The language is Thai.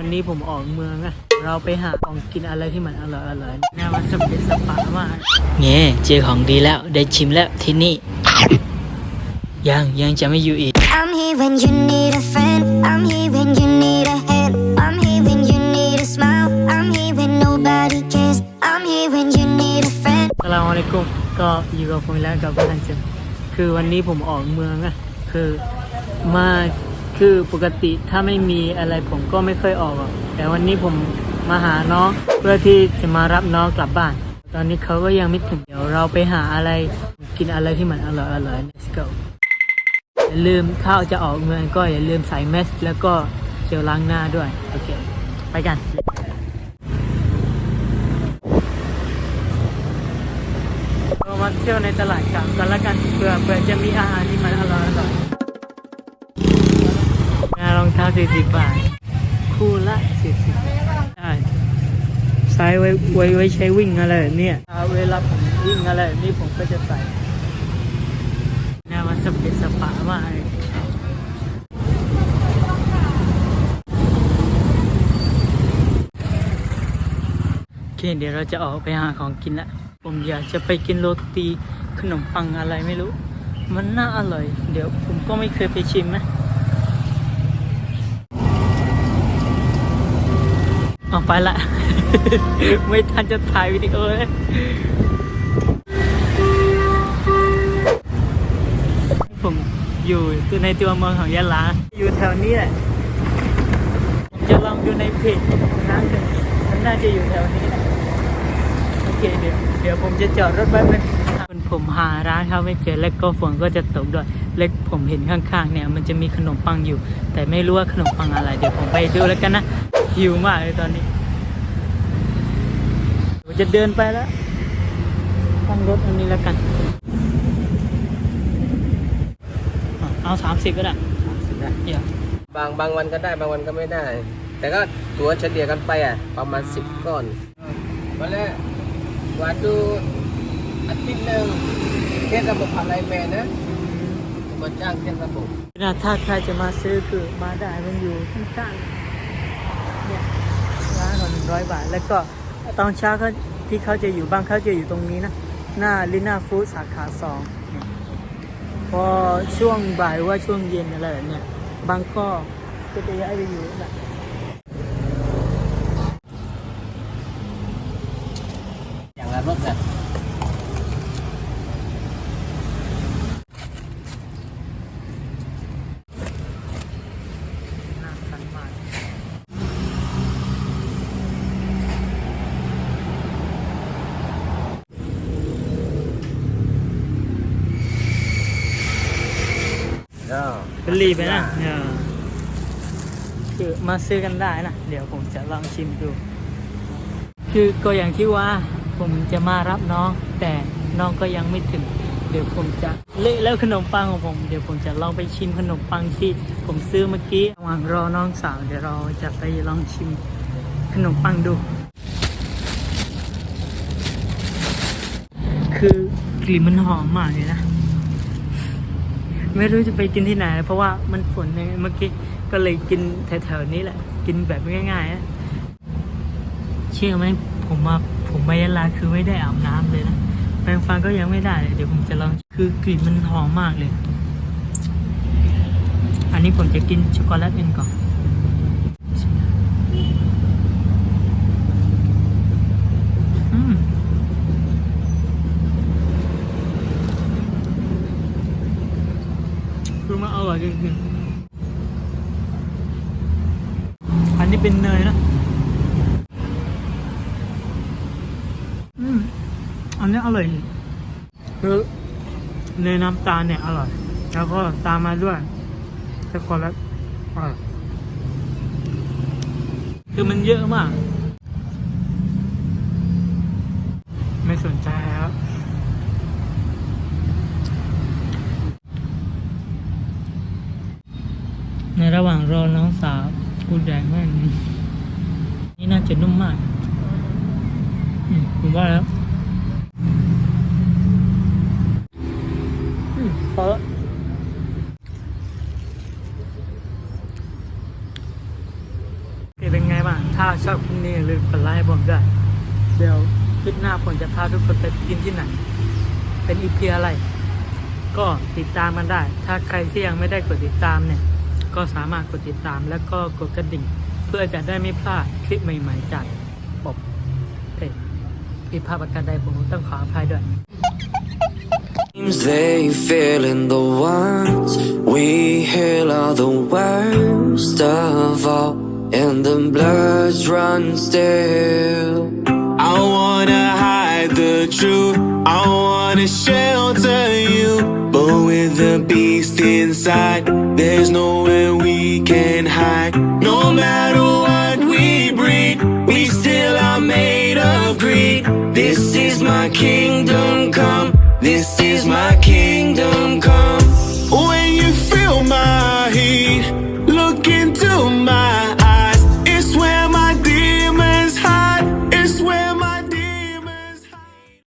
วันนี้ผมออกเมืองอะเราไปหาของกินอะไรที่มันอร่อยอร่อยๆน่ามันสเปซสปามากเงี้เจอของดีแล้วได้ชิมแล้วที่นี่ ยังยังจะไม่อยู่อีก I'm here when you need a friend. I'm here when you need a hand. I'm here when you need a smile. I'm here when nobody cares. I'm here when you need a friend. สลามอะลัยกุมก็อยู่กับผมแล้วกับท่านเจมคือวันนี้ผมออกเมืองอะคือมา คือปกติถ้าไม่มีอะไรผมก็ไม่เคยออกแต่วันนี้ผมมาหาน้องเพื่อที่จะมารับน้องกลับบ้าน ตอนนี้เขาก็ยังไม่ถึงเดี๋ยวเราไปหาอะไรกินอะไรที่มันอร่อยอร่อย let's go อย่าลืมถ้าจะออกเมืองก็อย่าลืมใส่แมสแล้วก็เจลล้างหน้าด้วย โอเค ไปกันเรามาเที่ยวในตลาดกลางกันละกันเผื่อเผื่อจะมีอาหารที่มันอร่อยอร่อย งานรองเท้า40บาท คู่ละ40ใช่ใส่ไว้ไว้ไว้ใช้วิ่งอะไรแบบเนี่ยเอาเวลาผมวิ่งอะไรแบบนี้ผมก็จะใส่แนวมันสเปซสปามากเลยโอเคเดี๋ยวเราจะออกไปหาของกินละ ผมอยากจะไปกินโรตีขนมปังอะไรไม่รู้ มันน่าอร่อย เดี๋ยวผมก็ไม่เคยไปชิมนะ เอาไปละ ไม่ทันจะถ่ายวิดีโอเลยผมอยู่ในตัวเมืองของยะลา อยู่แถวนี้แหละ ผมจะลองดูในเพจน้ำหนึ่งมันน่าจะอยู่แถวนี้แหละ โอเคเดี๋ยวเดี๋ยวผมจะจอดรถแป๊บนึง ผมหาร้านเขาไม่เจอแล้วก็ฝนก็จะตกด้วยเล็กผมเห็นข้างๆเนี่ยมันจะมีขนมปังอยู่ แต่ไม่รู้ว่าขนมปังอะไร เดี๋ยวผมไปดูแล้วกันนะหิวมากเลยตอนนี้ผมจะเดินไปแล้วตั้งรถอันนี้แล้วกันอะเอาสามสิบก็ได้เดี๋ยวบางบางวันก็ได้บางวันก็ไม่ได้ แต่ก็ตัวเฉลี่ยกันไปอะประมาณสิบก้อนวันแรกวันดู อาทิตย์หนึ่งเทสระบบอะไรแมนนะมาจ้างเทสระบบนะถ้าใครจะมาซื้อคือมาได้มันอยู่ข้างๆเนี่ยร้านละหนึ่งร้อยบาท แล้วก็ตอนเช้าเขาที่เขาจะอยู่บ้างเขาจะอยู่ตรงนี้นะ หน้าลิน่าฟู้ดสาขาสองพอช่วงบ่ายว่าช่วงเย็นอะไรแบบเนี้ยบางก็จะย้ายไปอยู่นะ อย่างละรถอะ น่าทานมาก ก็ เป็น รีบไปนะเออคือมาซื้อกันได้นะ เดี๋ยวผมจะลองชิมดู คือก็อย่างที่ว่าผมจะมารับน้อง แต่น้องก็ยังไม่ถึง เดี๋ยวผมจะเละแล้วขนมปังของผม เดี๋ยวผมจะลองไปชิมขนมปังที่ผมซื้อเมื่อกี้ระหว่างรอน้องสาวเดี๋ยวเราจะไปลองชิมขนมปังดู คือกลิ่นมันหอมมากเลยนะ ไม่รู้จะไปกินที่ไหน เพราะว่ามันฝนไงเมื่อกี้ก็เลยกินแถวๆนี้แหละ กินแบบง่ายๆนะเชื่อไหมผมมาผมมายะลาคือไม่ได้อาบน้ำเลยนะแปรงฟันก็ยังไม่ได้เลยเดี๋ยวผมจะลองคือกลิ่นมันหอมมากเลย อันนี้ผมจะกินช็อกโกแลตเองก่อนอืม คือมันอร่อยจริงๆอันนี้เป็นเนยนะ อืม อันนี้อร่อย คือเนยน้ำตาลเนี่ยอร่อย แล้วก็ตามมาด้วยช็อกโกแลตอร่อยคือมันเยอะมาก ไม่สนใจครับ ใน รอน้องสาวกูแดงมากนี่น่าจะนุ่มมากผมว่าแล้วอืมพอแล้วเป็นไงบ้าง ถ้าชอบคลิปนี้อย่าลืมกดไลค์ผมด้วย เดี๋ยวคลิปหน้าผมจะพาทุกคนไปกินที่ไหน เป็นอีพีอะไร ก็ติดตามกันได้ ถ้าใครที่ยังไม่ได้กดติดตามเนี่ย ก็สามารถกดติดตามแล้วก็กดกระดิ่ง เพื่อจะได้ไม่พลาดคลิปใหม่ๆจากผมเพจผิดพลาดประการใดผมต้องขออภัยด้วย They feeling the ones we heal are the worst of all, and the blood runs still. I wanna hide the truth. I wanna shelter you. But with the beast inside, There's nowhere we can